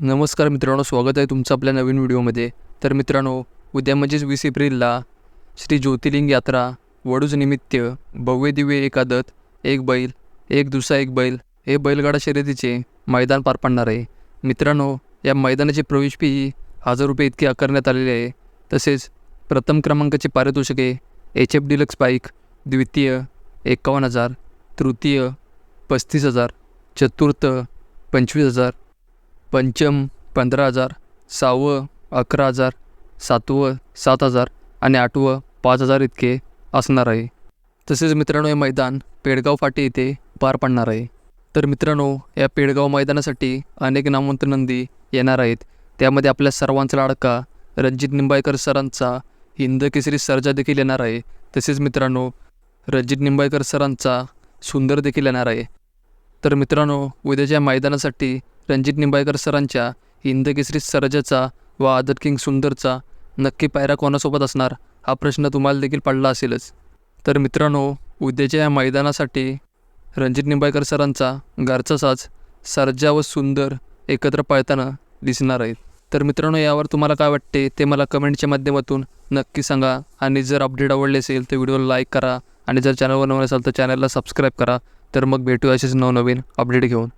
नमस्कार मित्रांनो स्वागत आहे तुमचं आपल्या नवीन व्हिडिओमध्ये. तर मित्रांनो उद्या म्हणजेच वीस एप्रिलला श्री ज्योतिर्लिंग यात्रा वडूज निमित्त भव्य दिव्य एक आदत एक बैल एक दुसरा एक बैल हे बैलगाडा शर्यतीचे मैदान पार पाडणार आहे. मित्रांनो या मैदानाची प्रवेश फी हजार रुपये इतकी आकारण्यात आलेली आहे. तसेच प्रथम क्रमांकाचे पारितोषिके एच एफ डिलक्स बाईक द्वितीय एकावन्न हजार तृतीय पस्तीस हजार चतुर्थ पंचवीस हजार पंचम पंधरा हजार सहावं अकरा हजार सातवं सात हजार आणि आठवं पाच हजार इतके असणार आहे. तसेच मित्रांनो हे मैदान पेडगाव फाटी येथे पार पडणार आहे. तर मित्रांनो या पेडगाव मैदानासाठी अनेक नामवंत नंदी येणार आहेत. त्यामध्ये आपल्या सर्वांचा लाडका रणजित निंबाळकर सरांचा हिंद केसरी सर्जा देखील येणार आहे. तसेच मित्रांनो रणजित निंबाळकर सरांचा सुंदर देखील येणार आहे. तर मित्रांनो उद्याच्या मैदानासाठी रणजित निंबाळकर सरांच्या हिंदकेसरी सरजाचा व आदर किंग सुंदरचा नक्की पायरा कोणासोबत असणार हा प्रश्न तुम्हाला देखील पडला असेलच. तर मित्रांनो उद्याच्या या मैदानासाठी रणजित निंबाळकर सरांचा घरचा साज सरजा व सुंदर एकत्र पाळताना दिसणार आहेत तर मित्रांनो यावर तुम्हाला काय वाटते ते मला कमेंटच्या माध्यमातून नक्की सांगा आणि जर अपडेट आवडले असेल तर व्हिडिओला लाईक करा आणि जर चॅनलवर नवीन असाल तर चॅनलला सबस्क्राईब करा. तर मग भेटू असेच नवनवीन अपडेट घेऊन.